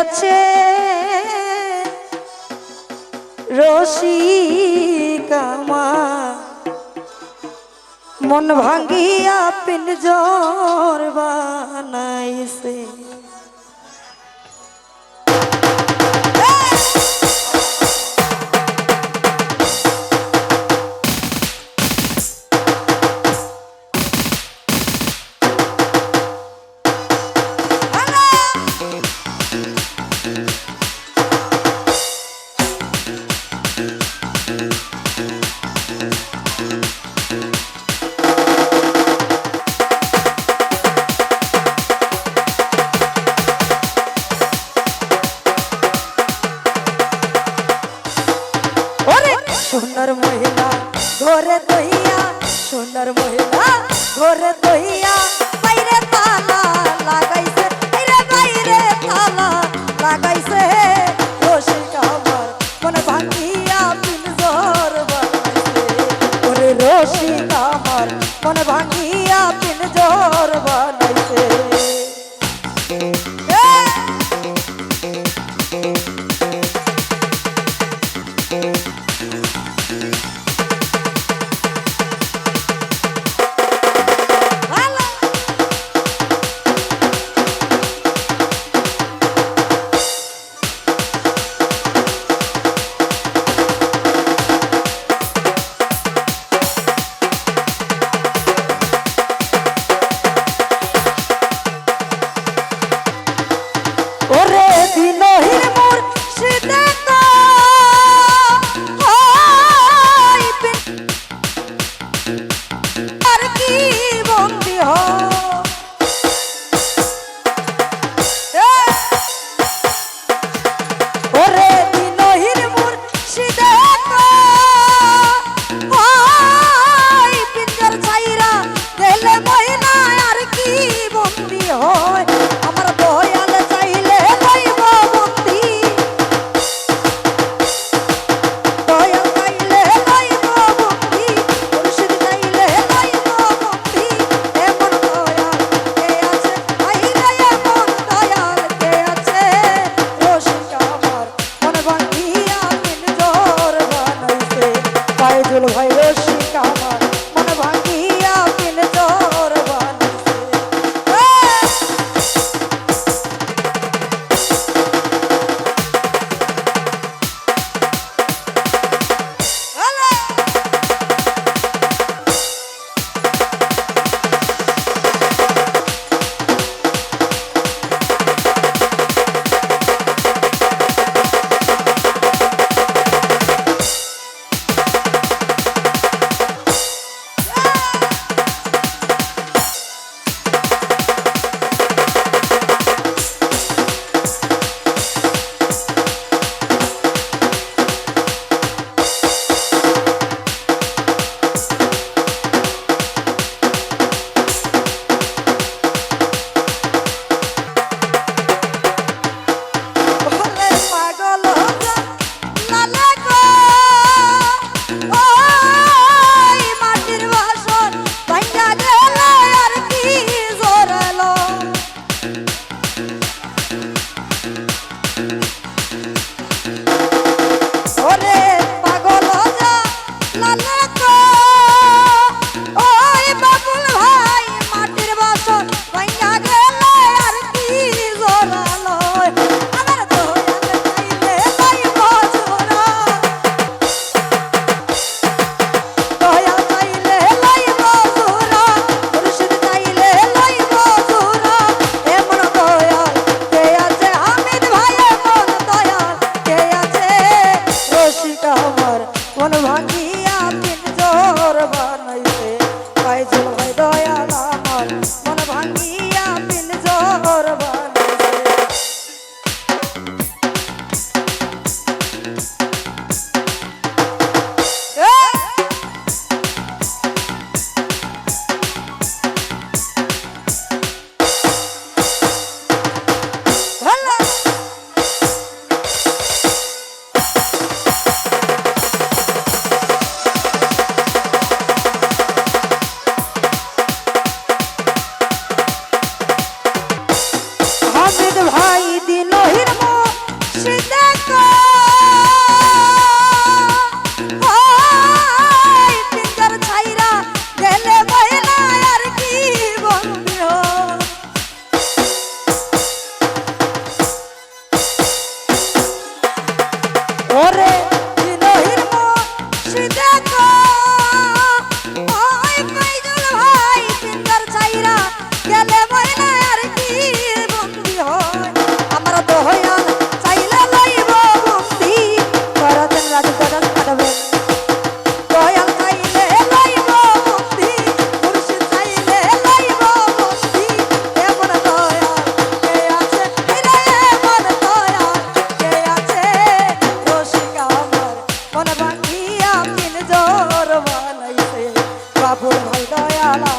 আছে। রসিকামা মন ভাঙ্গিয়া পিনজর বানাইছে। বাবুর ভাই দয়ালা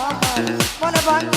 মন ভাঙিয়া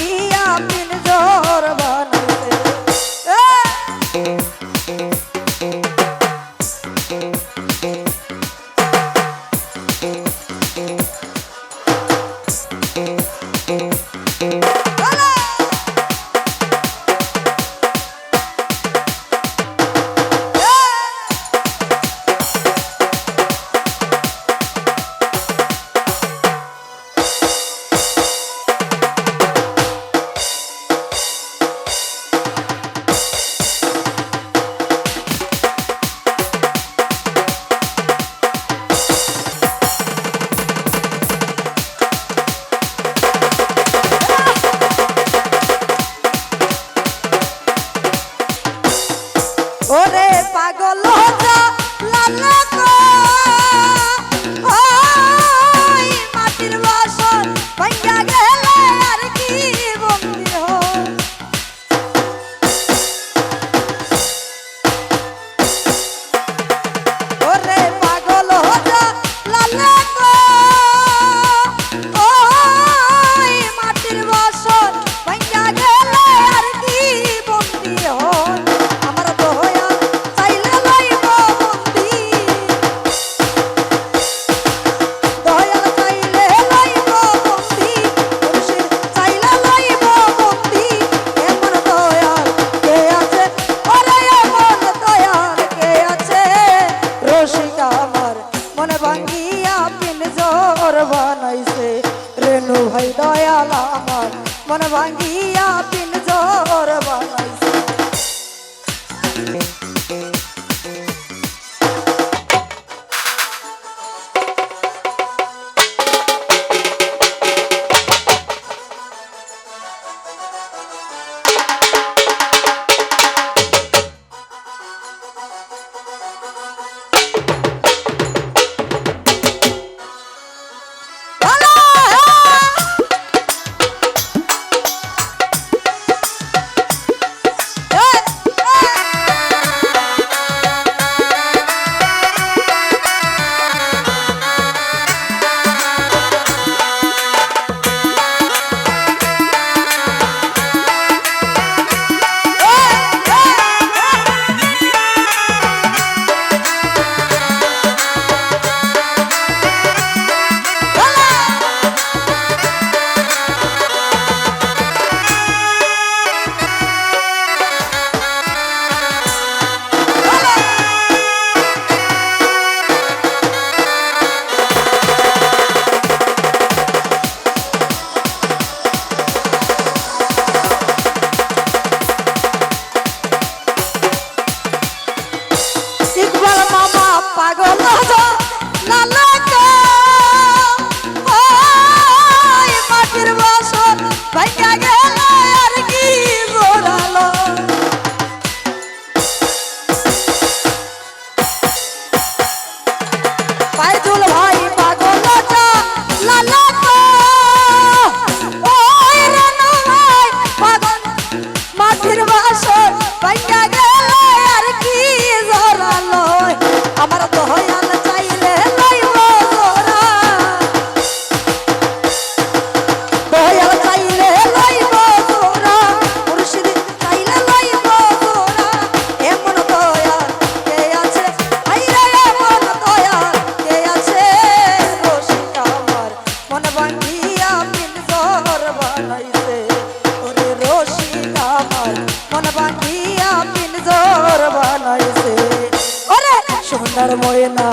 সোনার ময়না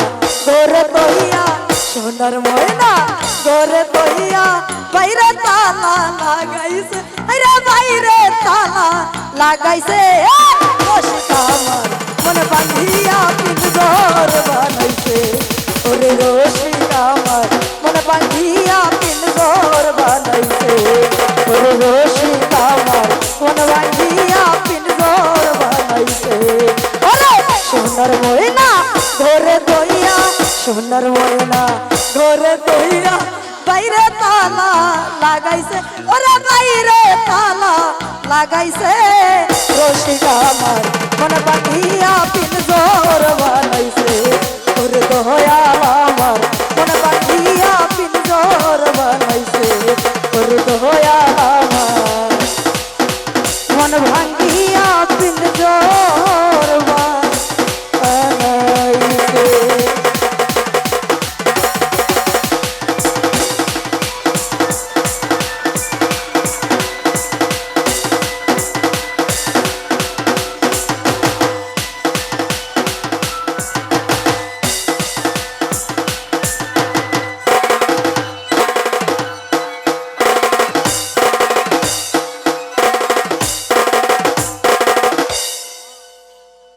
গোরে তৈয়া সোনার ময়না গোরে তৈয়া বাইরে তালা লাগাইছে। আরে বাইরে তালা লাগাইছে আমার, মনে বাঁধিয়া পিনজর লাগাইছে রসিকা আমার মনে বাঁধিয়া পিনজর বানাইছে। ওরে দয়াল আমার